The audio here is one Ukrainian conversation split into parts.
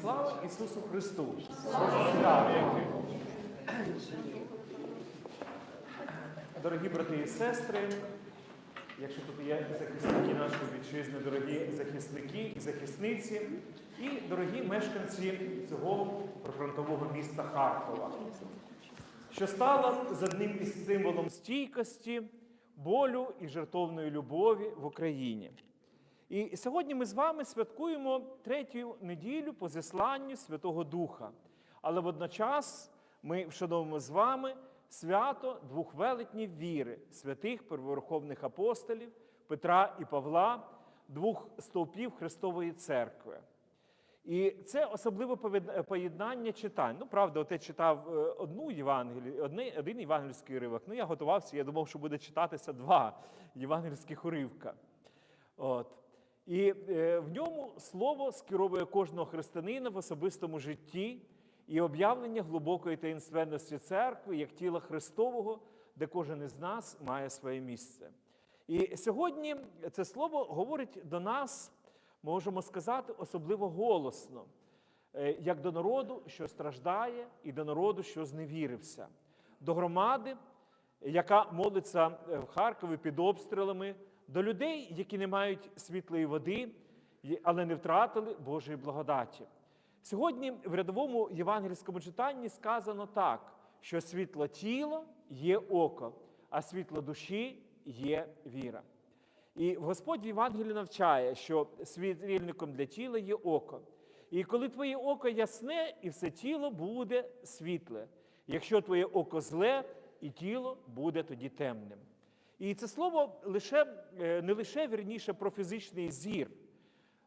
Слава Ісусу Христу! Дорогі брати і сестри, якщо тут є захисники нашої вітчизни, дорогі захисники і захисниці, і дорогі мешканці цього прифронтового міста Харкова, що стало з одним із символом стійкості, болю і жертовної любові в Україні. І сьогодні ми з вами святкуємо третю неділю по зісланню Святого Духа. Але водночас ми вшановуємо з вами свято двох велетнів віри, святих перворуховних апостолів Петра і Павла, двох стовпів Христової церкви. І це особливе поєднання читань. Ну, правда, от я читав е, одну Євангелію, один євангельський уривок. Ну, я готувався, я думав, що буде читатися два євангельських уривка. От. І е, в ньому слово скеровує кожного християнина в особистому житті і об'явлення глибокої таїнственності церкви як тіла Христового, де кожен із нас має своє місце. І сьогодні це слово говорить до нас, можемо сказати, особливо голосно, е, як до народу, що страждає, і до народу, що зневірився, до громади, яка молиться е, в Харкові під обстрілами, до людей, які не мають світлої води, але не втратили Божої благодаті. Сьогодні в рядовому євангельському читанні сказано так, що світло тіла є око, а світло душі є віра. І Господь в Євангелії навчає, що світильником для тіла є око. І коли твоє око ясне, і все тіло буде світле. Якщо твоє око зле, і тіло буде тоді темним. І це слово лише, е, не лише вірніше про фізичний зір,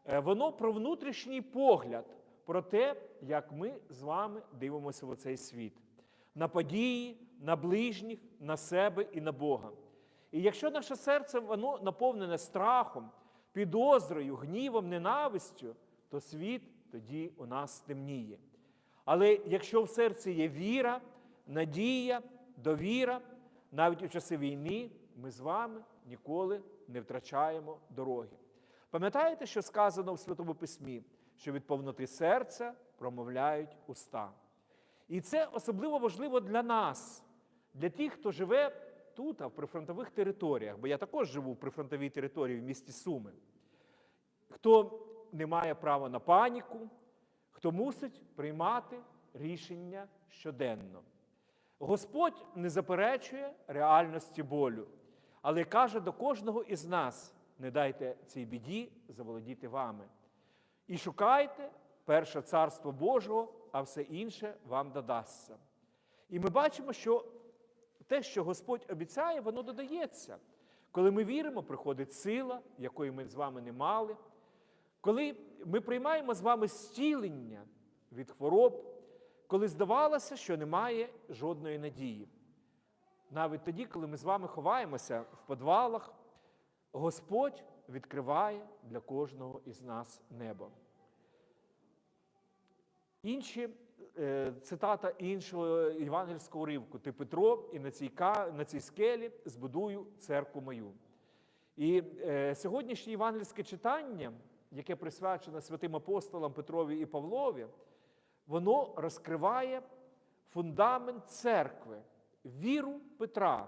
Е, воно про внутрішній погляд, про те, як ми з вами дивимося в цей світ, на події, на ближніх, на себе і на Бога. І якщо наше серце воно наповнене страхом, підозрою, гнівом, ненавистю, то світ тоді у нас темніє. Але якщо в серці є віра, надія, довіра, навіть у часи війни ми з вами ніколи не втрачаємо дороги. Пам'ятаєте, що сказано в Святому Письмі, що від повноти серця промовляють уста. І це особливо важливо для нас, для тих, хто живе тут, а в прифронтових територіях, бо я також живу в прифронтовій території в місті Суми, хто не має права на паніку, хто мусить приймати рішення щоденно. Господь не заперечує реальності болю, але каже до кожного із нас: не дайте цій біді заволодіти вами. І шукайте перше царство Божого, а все інше вам додасться. І ми бачимо, що те, що Господь обіцяє, воно додається. Коли ми віримо, приходить сила, якої ми з вами не мали. Коли ми приймаємо з вами зцілення від хвороб, коли здавалося, що немає жодної надії. Навіть тоді, коли ми з вами ховаємося в підвалах, Господь відкриває для кожного із нас небо. Інші е, цитата іншого євангельського уривку Ти Петро, і на цій, на цій скелі збудую церкву мою. І е, сьогоднішнє євангельське читання, яке присвячене святим апостолам Петрові і Павлові, воно розкриває фундамент церкви, віру Петра,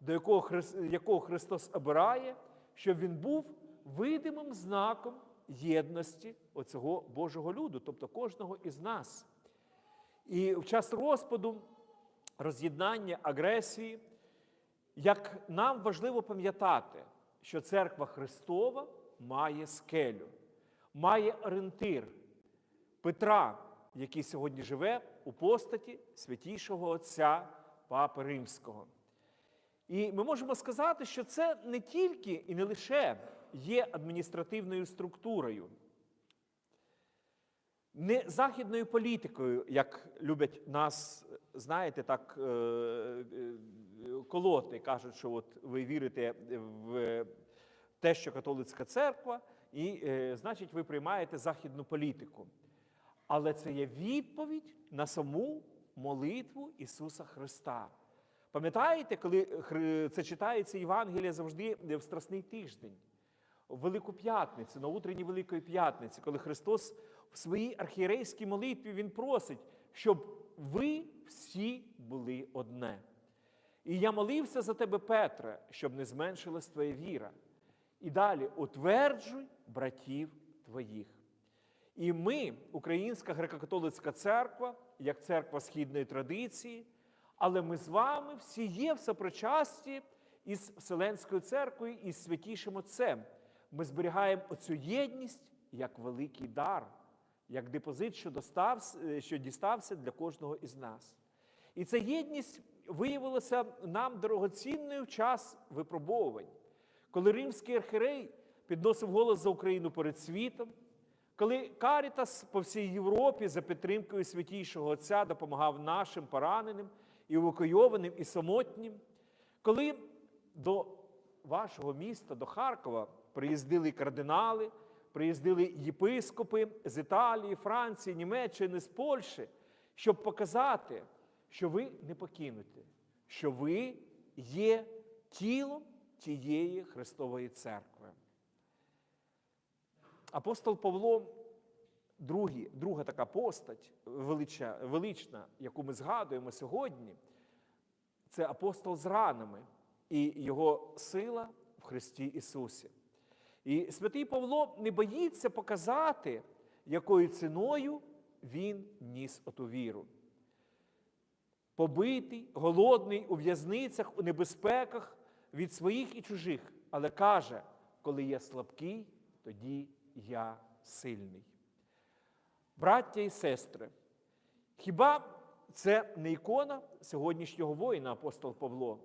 до якого, якого Христос обирає, щоб він був видимим знаком єдності оцього Божого люду, тобто кожного із нас. І в час розпаду, роз'єднання, агресії, як нам важливо пам'ятати, що церква Христова має скелю, має орієнтир Петра, який сьогодні живе у постаті святішого Отця Папи Римського. І ми можемо сказати, що це не тільки і не лише є адміністративною структурою, не західною політикою, як люблять нас, знаєте, так е, е, колоти, кажуть, що от ви вірите в те, що католицька церква, і е, значить, ви приймаєте західну політику. Але це є відповідь на саму молитву Ісуса Христа. Пам'ятаєте, коли це читається Євангелія завжди в Страсний тиждень, в Велику П'ятницю, на утренній Великої П'ятниці, коли Христос в своїй архієрейській молитві він просить, щоб ви всі були одне. І я молився за тебе, Петре, щоб не зменшилась твоя віра. І далі утверджуй братів твоїх. І ми, Українська греко-католицька церква, як церква східної традиції, але ми з вами всі є в сопричасті із Вселенською церквою і з святішим Отцем. Ми зберігаємо оцю єдність як великий дар, як депозит, що, достався, що дістався для кожного із нас. І ця єдність виявилася нам дорогоцінною в час випробовувань, коли римський архірей підносив голос за Україну перед світом, коли Карітас по всій Європі за підтримкою святійшого Отця допомагав нашим пораненим і евакуйованим, і самотнім, коли до вашого міста, до Харкова, приїздили кардинали, приїздили єпископи з Італії, Франції, Німеччини, з Польщі, щоб показати, що ви не покинуті, що ви є тілом тієї Христової церкви. Апостол Павло, другий, друга така постать велича, велична, яку ми згадуємо сьогодні, це апостол з ранами і його сила в Христі Ісусі. І святий Павло не боїться показати, якою ціною він ніс оту віру. Побитий, голодний у в'язницях, у небезпеках від своїх і чужих, але каже, коли я слабкий, тоді я сильний. Браття і сестри, хіба це не ікона сьогоднішнього воїна, апостол Павло?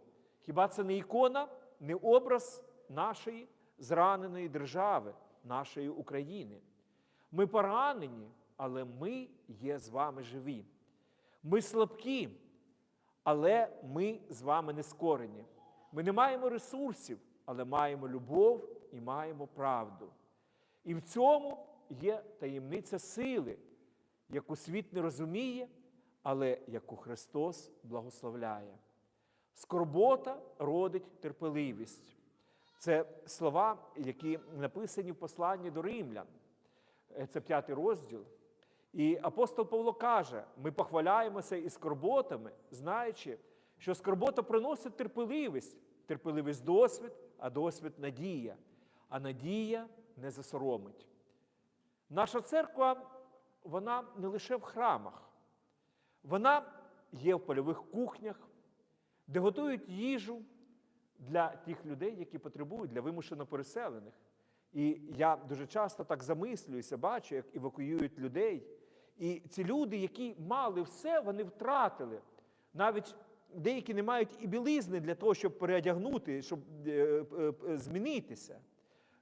Хіба це не ікона, не образ нашої зраненої держави, нашої України? Ми поранені, але ми є з вами живі. Ми слабкі, але ми з вами не скорені. Ми не маємо ресурсів, але маємо любов і маємо правду. І в цьому є таємниця сили, яку світ не розуміє, але яку Христос благословляє. Скорбота родить терпеливість. Це слова, які написані в посланні до римлян. Е, Це п'ятий розділ. І апостол Павло каже: ми похваляємося і скорботами, знаючи, що скорбота приносить терпеливість, терпеливість досвід, а досвід надія, а надія не засоромить. Наша церква, вона не лише в храмах, вона є в польових кухнях, де готують їжу для тих людей, які потребують, для вимушено переселених. І я дуже часто так замислююся, бачу, як евакуюють людей. І ці люди, які мали все, вони втратили. Навіть деякі не мають і білизни для того, щоб переодягнути, щоб е, е, е, змінитися.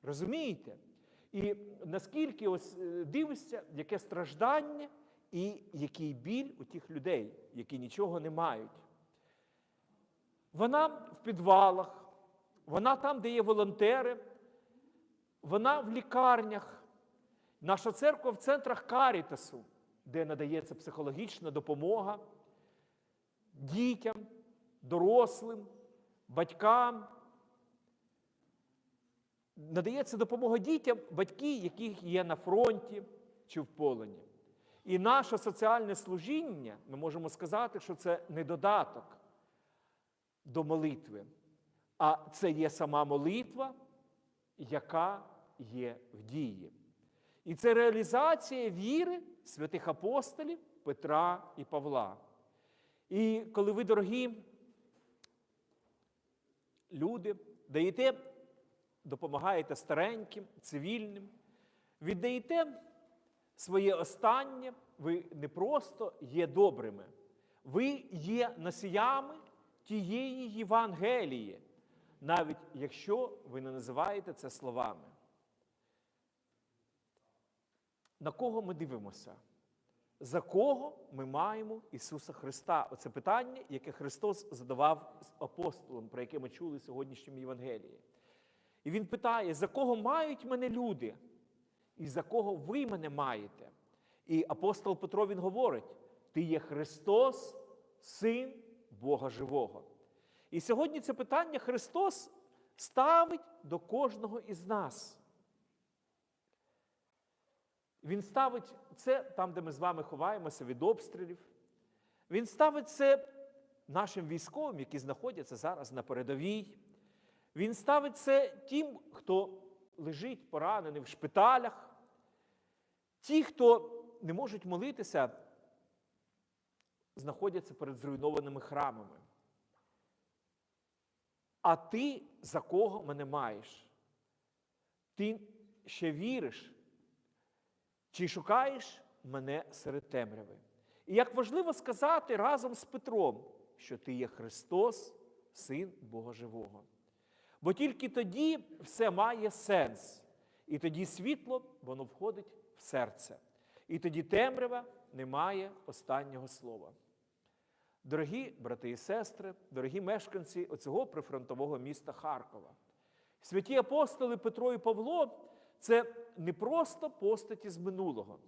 Розумієте? І наскільки ось е, дивишся, яке страждання і який біль у тих людей, які нічого не мають. Вона в підвалах, вона там, де є волонтери, вона в лікарнях. Наша церква в центрах Карітасу, де надається психологічна допомога дітям, дорослим, батькам. Надається допомога дітям, батьки, яких є на фронті чи в полоні. І наше соціальне служіння, ми можемо сказати, що це не додаток до молитви, а це є сама молитва, яка є в дії. І це реалізація віри святих апостолів Петра і Павла. І коли ви, дорогі люди, даєте, допомагаєте стареньким, цивільним, віддаєте своє останнє, ви не просто є добрими, ви є носіями тієї Євангелії, навіть якщо ви не називаєте це словами. На кого ми дивимося? За кого ми маємо Ісуса Христа? Оце питання, яке Христос задавав з апостолом, про яке ми чули в сьогоднішньому Євангелії. І Він питає, за кого мають мене люди? І за кого ви мене маєте? І апостол Петро він говорить: Ти є Христос, Син Бога Живого. І сьогодні це питання Христос ставить до кожного із нас. Він ставить це там, де ми з вами ховаємося від обстрілів. Він ставить це нашим військовим, які знаходяться зараз на передовій. Він ставить це тим, хто лежить поранений в шпиталях, ті, хто не можуть молитися, знаходяться перед зруйнованими храмами. А ти за кого мене маєш? Ти ще віриш? Чи шукаєш мене серед темряви? І як важливо сказати разом з Петром, що ти є Христос, Син Бога Живого. Бо тільки тоді все має сенс. І тоді світло, воно входить в серце. І тоді темрява не має останнього слова. Дорогі брати і сестри, дорогі мешканці оцього прифронтового міста Харкова. Святі апостоли Петро і Павло це не просто постаті з минулого,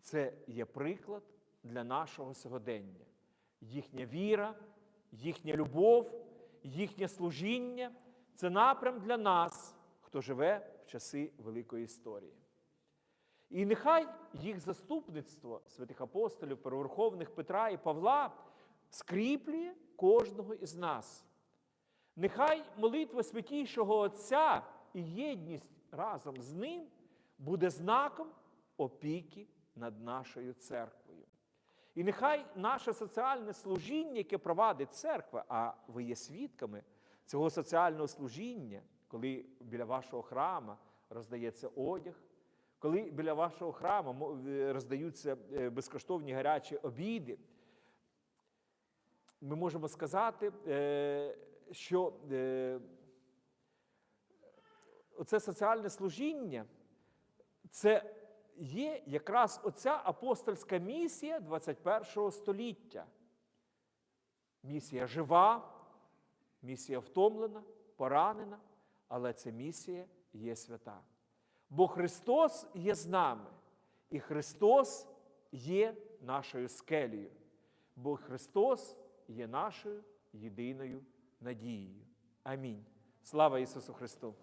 це є приклад для нашого сьогодення. Їхня віра, їхня любов, їхнє служіння це напрям для нас, хто живе в часи великої історії. І нехай їх заступництво святих апостолів, переверховних Петра і Павла скріплює кожного із нас. Нехай молитва святійшого Отця і єдність разом з ним буде знаком опіки над нашою церквою. І нехай наше соціальне служіння, яке провадить церква, а ви є свідками цього соціального служіння, коли біля вашого храма роздається одяг, коли біля вашого храму е, роздаються е, безкоштовні гарячі обіди, ми можемо сказати, е, що оце соціальне служіння це є якраз оця апостольська місія 21 століття. Місія жива, місія втомлена, поранена, але ця місія є свята. Бо Христос є з нами, і Христос є нашою скелею, бо Христос є нашою єдиною надією. Амінь. Слава Ісусу Христу!